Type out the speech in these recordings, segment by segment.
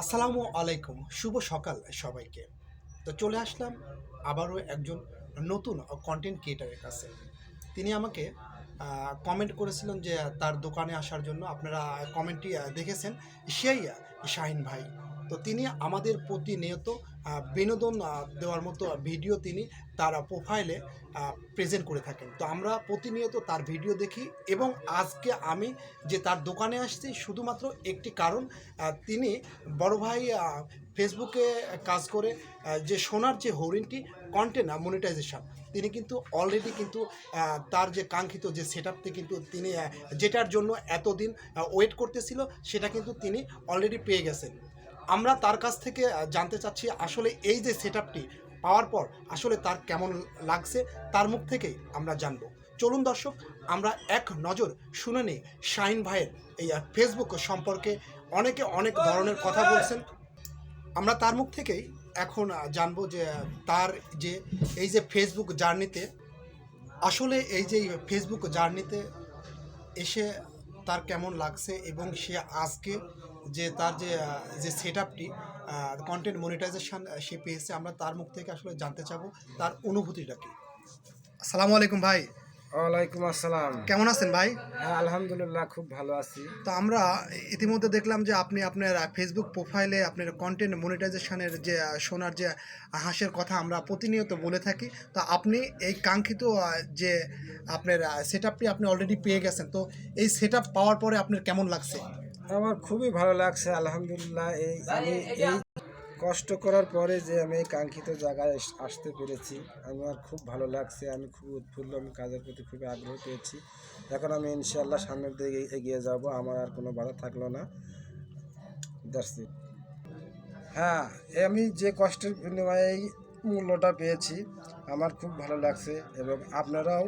আসসালামু আলাইকুম, শুভ সকাল সবাইকে। তো চলে আসলাম আবারও একজন নতুন কন্টেন্ট ক্রিয়েটারের কাছে। তিনি আমাকে কমেন্ট করেছিলেন যে তার দোকানে আসার জন্য আপনারা কমেন্টটি দেখেছেন? সেই শাহিন ভাই। তো তিনি আমাদের প্রতিনিয়ত বিনোদন দেওয়ার মতো ভিডিও তিনি তার প্রোফাইলে প্রেজেন্ট করে থাকেন। তো আমরা প্রতিনিয়ত তার ভিডিও দেখি এবং আজকে আমি যে তার দোকানে আসছি, শুধুমাত্র একটি কারণ তিনি বড় ভাই ফেসবুকে কাজ করে যে সোনার যে হরিণটি কন্টেন্ট মনিটাইজেশন তিনি কিন্তু অলরেডি কিন্তু তার যে কাঙ্ক্ষিত যে সেট কিন্তু তিনি যেটার জন্য এতদিন ওয়েট করতেছিল, সেটা কিন্তু তিনি অলরেডি পেয়ে গেছেন। আমরা তার কাছ থেকে জানতে চাচ্ছি আসলে এই যে সেট পাওয়ার পর আসলে তার কেমন লাগছে, তার মুখ থেকেই আমরা জানব। চলুন দর্শক, আমরা এক নজর শুনে নিই শাহিন ভাইয়ের এই ফেসবুক সম্পর্কে। অনেকে অনেক ধরনের কথা বলছেন। আমরা তার মুখ থেকেই এখন জানব যে তার যে এই যে ফেসবুক জার্নিতে আসলে এই যে ফেসবুক জার্নিতে এসে তার কেমন লাগছে এবং সে আজকে যে তার যে যে সেট আপটি কন্টেন্ট মনিটাইজেশন সে পেয়েছে আমরা তার মুখ থেকে আসলে জানতে চাবো তার অনুভূতিটা কি। আসসালামু আলাইকুম ভাই। ওয়ালাইকুম আসসালাম। কেমন আছেন ভাই? হ্যাঁ আলহামদুলিল্লাহ খুব ভালো আছি। তো আমরা ইতিমধ্যে দেখলাম যে আপনি আপনার ফেসবুক প্রোফাইলে আপনার কন্টেন্ট মনিটাইজেশনের যে শোনার যে হাসের কথা আমরা প্রতিনিয়ত বলে থাকি তো আপনি এই কাঙ্ক্ষিত যে আপনার সেট আপটি আপনি অলরেডি পেয়ে গেছেন তো এই সেট পাওয়ার পরে আপনার কেমন লাগছে? আমার খুবই ভালো লাগছে আলহামদুলিল্লাহ। এই আমি এই কষ্ট করার পরে যে আমি এই কাঙ্ক্ষিত জায়গায় আসতে পেরেছি আমার খুব ভালো লাগছে আমি খুব উৎফুল্ল আমি কাজের প্রতি খুবই আগ্রহ পেয়েছি। এখন আমি ইনশাল্লাহ সামনের দিকে এগিয়ে যাব আমার আর কোনো বাধা থাকল না। It. হ্যাঁ আমি যে কষ্টের বিনিময়ে এই মূল্যটা পেয়েছি আমার খুব ভালো লাগছে এবং আপনারাও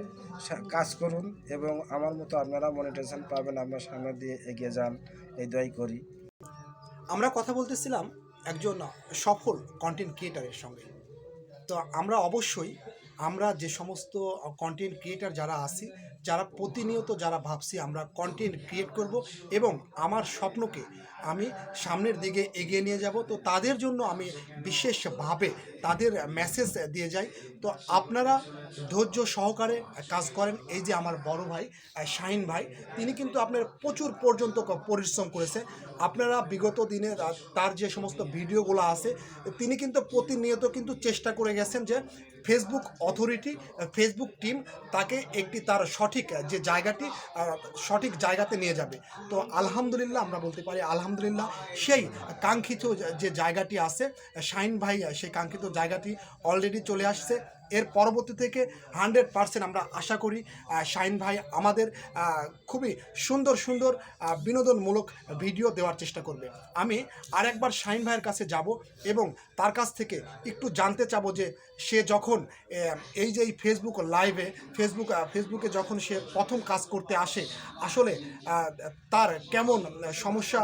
কাজ করুন এবং আমার মতো আপনারা মনিটেশন পাবেন আপনার সামনে দিয়ে এগিয়ে যান, এই দোয়াই করি। আমরা কথা বলতেছিলাম একজন সফল কন্টেন্ট ক্রিয়েটারের সঙ্গে। তো আমরা অবশ্যই আমরা যে সমস্ত কন্টেন্ট ক্রিয়েটার যারা আছি যারা প্রতিনিয়ত যারা ভাবছি আমরা কন্টেন্ট ক্রিয়েট করব এবং আমার স্বপ্নকে আমি সামনের দিকে এগিয়ে নিয়ে যাব, তো তাদের জন্য আমি বিশেষভাবে তাদের মেসেজ দিয়ে যাই। তো আপনারা ধৈর্য সহকারে কাজ করেন। এই যে আমার বড় ভাই শাহিন ভাই, তিনি কিন্তু আপনার প্রচুর পর্যন্ত পরিশ্রম করেছে। আপনারা বিগত দিনে তার যে সমস্ত ভিডিওগুলো আছে, তিনি কিন্তু প্রতিনিয়ত কিন্তু চেষ্টা করে গেছেন যে ফেসবুক অথরিটি ফেসবুক টিম তাকে একটি তার সঠিক যে জায়গাটি সঠিক জায়গাতে নিয়ে যাবে। তো আলহামদুলিল্লাহ আমরা বলতে পারি আলহামদুলিল্লাহ সেই কাঙ্ক্ষিত যে জায়গাটি আছে শাইন ভাই সেই কাঙ্ক্ষিত জায়গাটি অলরেডি চলে আসছে। এর পরবর্তী থেকে হান্ড্রেড পার্সেন্ট আমরা আশা করি শাহিন ভাই আমাদের খুবই সুন্দর সুন্দর বিনোদনমূলক ভিডিও দেওয়ার চেষ্টা করবে। আমি আরেকবার শাহিন ভাইয়ের কাছে যাব এবং তার কাছ থেকে একটু জানতে চাবো যে সে যখন এই যে এই ফেসবুক লাইভে ফেসবুক ফেসবুকে যখন সে প্রথম কাজ করতে আসে, আসলে তার কেমন সমস্যা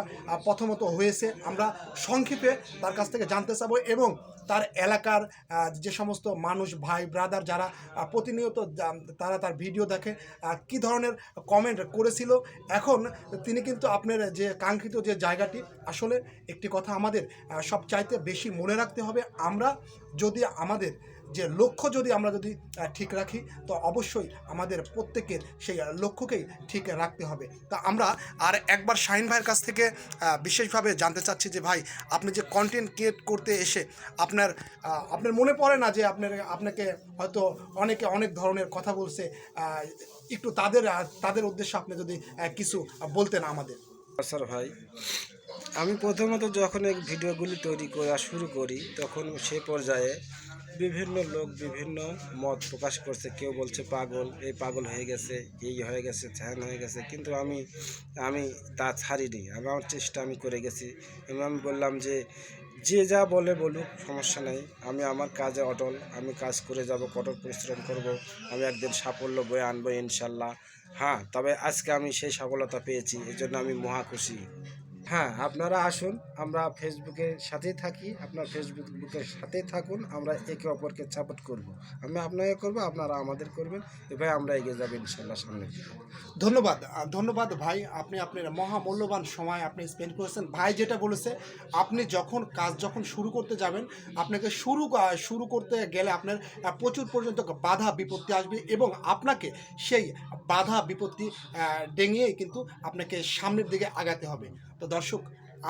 প্রথমত হয়েছে আমরা সংক্ষেপে তার কাছ থেকে জানতে চাবো এবং তার এলাকার যে সমস্ত মানুষ, ভাই ব্রাদার যারা প্রতিনিয়ত তারা তার ভিডিও দেখে কি ধরনের কমেন্ট করেছিল। এখন তিনি কিন্তু আপনার যে কাঙ্ক্ষিত যে জায়গাটি, আসলে একটি কথা আমাদের সব চাইতে বেশি মনে রাখতে হবে। আমরা যদি আমাদের যে লক্ষ্য যদি আমরা যদি ঠিক রাখি, তো অবশ্যই আমাদের প্রত্যেকের সেই লক্ষ্যকেই ঠিক রাখতে হবে। তা আমরা আর একবার শাহিন ভাইয়ের কাছ থেকে বিশেষভাবে জানতে চাচ্ছি যে ভাই, আপনি যে কন্টেন্ট ক্রিয়েট করতে এসে আপনার আপনার মনে পড়ে না যে আপনার, আপনাকে হয়তো অনেকে অনেক ধরনের কথা বলছে একটু তাদের তাদের উদ্দেশ্যে আপনি যদি কিছু বলতেন আমাদের। স্যার ভাই, আমি প্রথমত যখন এই ভিডিওগুলি তৈরি করা শুরু করি, তখন সে পর্যায়ে বিভিন্ন লোক বিভিন্ন মত প্রকাশ করছে। কেউ বলছে পাগল, এই পাগল হয়ে গেছে, এই হয়ে গেছে, ধ্যান হয়ে গেছে। কিন্তু আমি আমি তা ছাড়িনি। আমার চেষ্টা আমি করে গেছি। এবং আমি বললাম যে যে যা বলে বলুক, সমস্যা নেই। আমি আমার কাজে অটল। আমি কাজ করে যাব, কঠোর পরিশ্রম করব। আমি একদিন সাফল্য বয়ে আনব ইনশাল্লাহ। হ্যাঁ তবে আজকে আমি সেই সফলতা পেয়েছি। এই জন্য আমি মহা খুশি। হ্যাঁ আপনারা আসুন, আমরা ফেসবুকের সাথেই থাকি, আপনার ফেসবুকের সাথেই থাকুন, আমরা একে অপরকে সাপোর্ট করব। আমি আপনাকে করব, আপনারা আমাদের করবেন এভাবে আমরা এগিয়ে যাব ইনশাল্লাহ সামনে। ধন্যবাদ ধন্যবাদ ভাই, আপনি আপনার মহামূল্যবান সময় আপনি স্পেন্ড করেছেন। ভাই যেটা বলেছে, আপনি যখন কাজ যখন শুরু করতে যাবেন, আপনাকে শুরু শুরু করতে গেলে আপনার প্রচুর পর্যন্ত বাধা বিপত্তি আসবে এবং আপনাকে সেই বাধা বিপত্তি ডেঙিয়ে কিন্তু আপনাকে সামনের দিকে আগাতে হবে। তো দর্শক,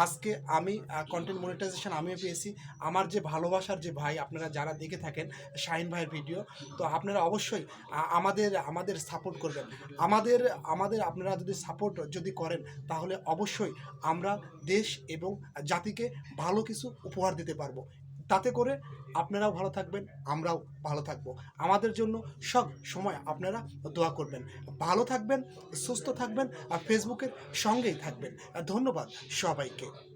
আজকে আমি কন্টেন্ট মনিটাইজেশন আমিও পেয়েছি। আমার যে ভালোবাসার যে ভাই, আপনারা যারা দেখে থাকেন শাহিন ভাইয়ের ভিডিও তো আপনারা অবশ্যই আমাদের আমাদের সাপোর্ট করবেন। আমাদের আমাদের আপনারা যদি সাপোর্ট যদি করেন, তাহলে অবশ্যই আমরা দেশ এবং জাতিকে ভালো কিছু উপহার দিতে পারব। তাতে করে আপনারাও ভালো থাকবেন, আমরাও ভালো থাকব। আমাদের জন্য সব সময় আপনারা দোয়া করবেন। ভালো থাকবেন, সুস্থ থাকবেন আর ফেসবুকের সঙ্গেই থাকবেন। ধন্যবাদ সবাইকে।